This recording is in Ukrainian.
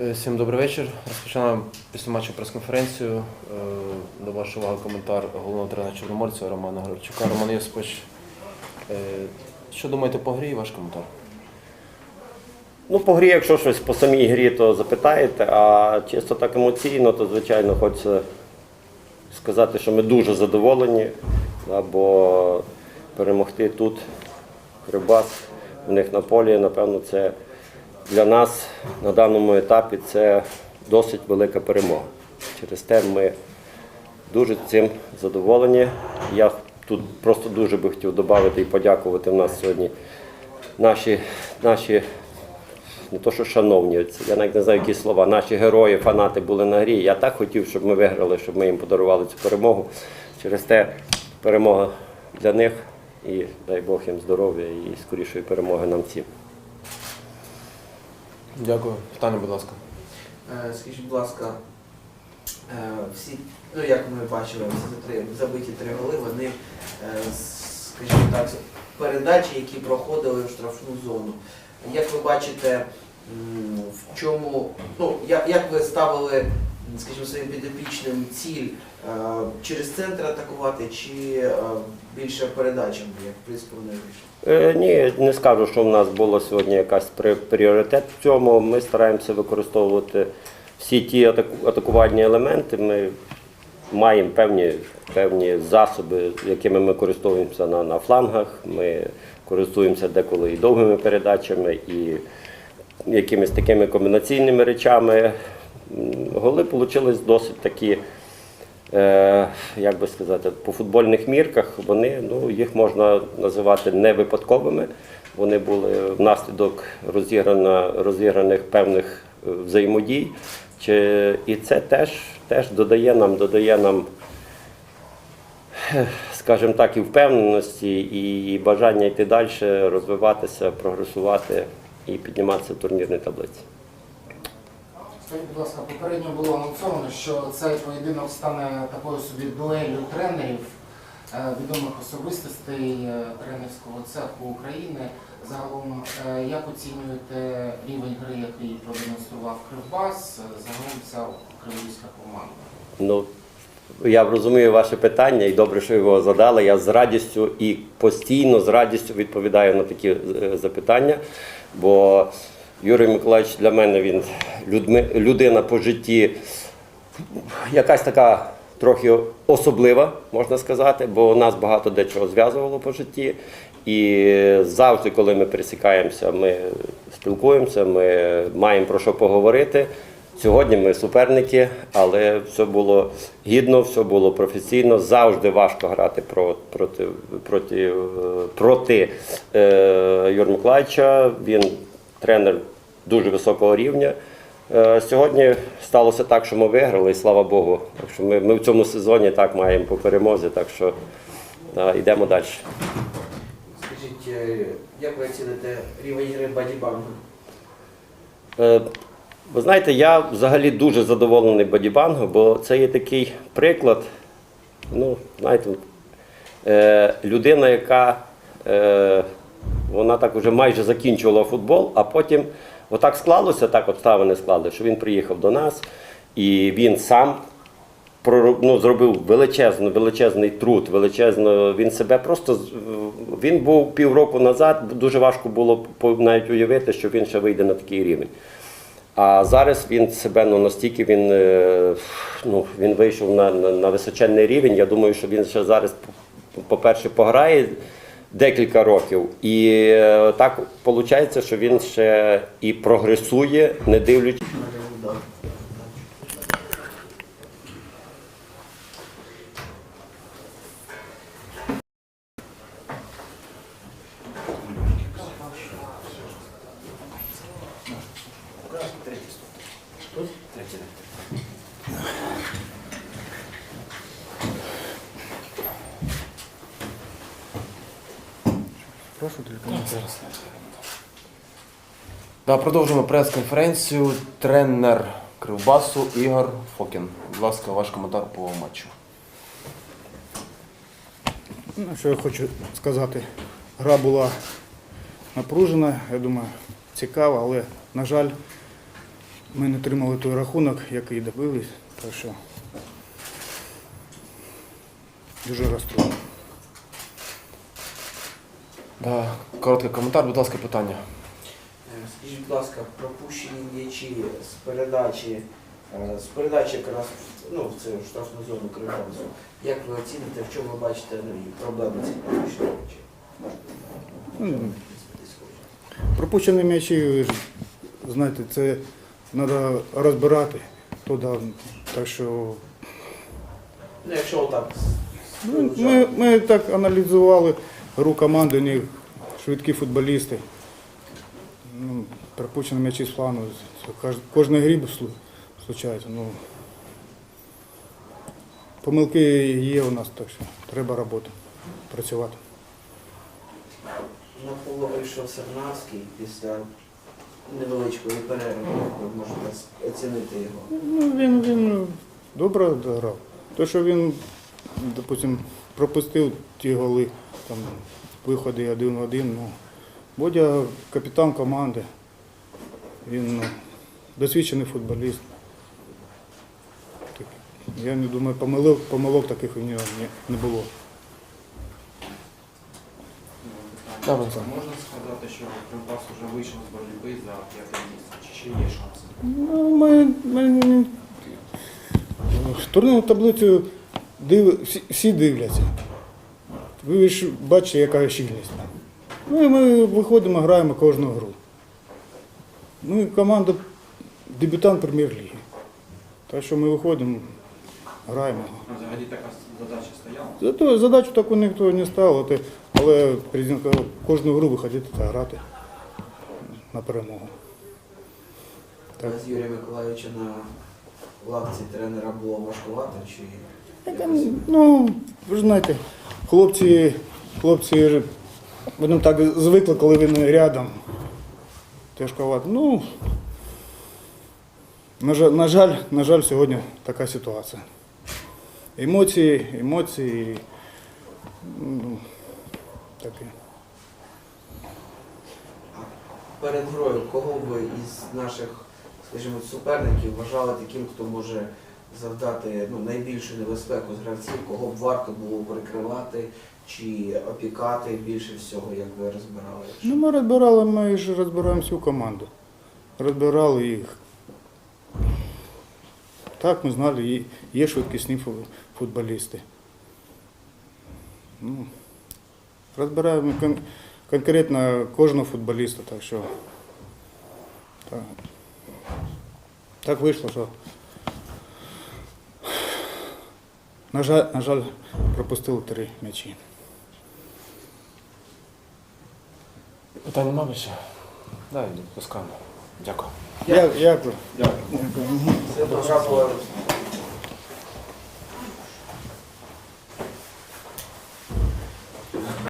Е, Всім добрий вечір. Розпочинаємо після матчу прес-конференцію. Е, До вашої уваги коментар головного тренера Чорноморця Романа Грабчука. Роман Йосипович, е, що думаєте по грі і ваш коментар? Ну, по грі, якщо щось по самій грі, то запитаєте, а чисто так емоційно, то звичайно хочеться сказати, що ми дуже задоволені, бо перемогти тут Кривбас в них на полі, напевно, це для нас на даному етапі це досить велика перемога. Через те ми дуже цим задоволені. Я тут просто дуже би хотів додати і подякувати в нас сьогодні наші, наші не то, що шановні, я навіть не знаю, які слова. Наші герої, фанати були на грі. Я так хотів, щоб ми виграли, щоб ми їм подарували цю перемогу. Через те перемога для них і дай Бог їм здоров'я і скорішої перемоги нам всім. Дякую. Питання, будь ласка. Е, Скажіть, будь ласка, е, всі, ну як ми бачили, всі три забиті три голи, вони, е, скажімо так, передачі, які проходили в штрафну зону. Як ви бачите, в чому, ну, як, як ви ставили, скажімо, своїм підопічним ціль е, через центр атакувати чи е, більше передачами, як в принципі вони вийшли? Е, ні, не скажу, що в нас було сьогодні якась пріоритет в цьому. Ми стараємося використовувати всі ті атакувальні елементи. Ми маємо певні, певні засоби, якими ми користуємося на, на флангах. Ми користуємося деколи і довгими передачами, і якимись такими комбінаційними речами. Голи вийшли досить такі е, як би сказати, по футбольних мірках вони, ну, їх можна називати не випадковими. Вони були внаслідок розіграна, розіграних певних е, взаємодій. Чи, і це теж, теж додає нам, додає нам, скажімо так, і впевненості, і бажання йти далі, розвиватися, прогресувати і підніматися в турнірній таблиці. Будь ласка, попередньо було анонсовано, що цей поєдинок стане такою собі дуелью тренерів, е, відомих особистостей е, тренерського цеху України. Загалом, е, як оцінюєте рівень гри, який продемонстрував Кривбас, загалом ця кривійська команда? Ну, я розумію ваше питання і добре, що його задали. Я з радістю і постійно з радістю відповідаю на такі запитання. Бо Юрій Миколаївич для мене він людина по житті, якась така трохи особлива, можна сказати, бо нас багато дечого зв'язувало по житті. І завжди, коли ми пересікаємося, ми спілкуємося, ми маємо про що поговорити. Сьогодні ми суперники, але все було гідно, все було професійно. Завжди важко грати про- проти, проти, е, проти е, Юрія. Він тренер дуже високого рівня. Е, Сьогодні сталося так, що ми виграли, і слава Богу. Так що ми, ми в цьому сезоні так маємо по перемозі, так що е, йдемо далі. Скажіть, е, як ви оціните рівень гри Бадібангу? Е, Ви знаєте, я взагалі дуже задоволений бодібангом, бо це є такий приклад. Ну, знаєте, е, людина, яка е, вона так вже майже закінчувала футбол, а потім отак склалося, так обставини склали, що він приїхав до нас і він сам ну, зробив величезний, величезний труд, величезно. Він себе просто він був півроку назад. Дуже важко було навіть уявити, що він ще вийде на такий рівень. А зараз він себе ну, настільки він, е, ну, він вийшов на, на, на височенний рівень. Я думаю, що він ще зараз, по- по-перше, пограє декілька років. І е, так виходить, що він ще і прогресує, не дивлячись. Да, продовжуємо прес-конференцію. Тренер Кривбасу Ігор Фокін. Будь ласка, ваш коментар по матчу. Ну, що я хочу сказати, гра була напружена, я думаю, цікава, але, на жаль, ми не тримали той рахунок, який добились, так що дуже розстроєний. Да. Короткий коментар, будь ласка, питання. Е, Скажіть, будь ласка, пропущені м'ячі з передачі, е, з передачі якраз ну, в цю штрафну зону Кривбасу. Як ви оціните, в чому ви бачите ну, проблеми цих пропущених м'ячів? Ну, Пропущені м'ячі, ви ж знаєте, це треба розбирати туди. Так що Ну, якщо отак. ну, ми, ми так аналізували гру команди, у них швидкі футболісти. Ну, пропущені м'ячі з плану. Це кож- Кожної грі случається. Ну, помилки є у нас, так що треба роботи, працювати. На поле вийшов Сернавський після невеличкої перерви. Можете оцінити його? Ну, він, він добре грав. Те, що він, допустим, пропустив ті голи, там, виходи один в один. Ну, Бодя капітан команди. Він ну, досвідчений футболіст. Так, Я не думаю, помилок, помилок таких у нього не, не було. Да, Олександр. Можна сказати, що Кривбас вже вийшов з боротьби за п'яте місце. Чи ще є шанси? Ну, ми, ми, не- турнірну таблицю див, всі, всі дивляться. Ви ж бачите, яка щільність там. Ну і ми виходимо, граємо кожну гру. Ми команда дебютант прем'єр-ліги. Так що ми виходимо, граємо. Ну, Взагалі така задача стояла. Зато задачу таку ніхто не ставив, але президент казав, кожну гру виходити та грати на перемогу. Так. З Юрія Миколаївича на лавці тренера було важкувато чи Та. Ну, ви ж знаєте, хлопці, хлопці будемо так звикли, коли він рядом. Тяжковато. Ну, на жаль, на жаль, на жаль, сьогодні така ситуація. Емоції, емоції. Ну, таке. перед грою кого ви із наших, скажімо, суперників вважали таким, хто може завдати ну, найбільшу небезпеку з гравців, кого б варто було прикривати чи опікати більше всього, як ви розбирали? Ну, ми розбирали, ми ж розбираємо всю команду. Розбирали їх. Так, ми знали, є- швидкісні футболісти. Ну, розбираємо кон- конкретно кожного футболіста, так що. Так, так вийшло, що. На жаль, на жаль, пропустили три м'ячі. Питань немає більше? Да, пускаємо. Дякую. Дякую. Дякую. Дякую.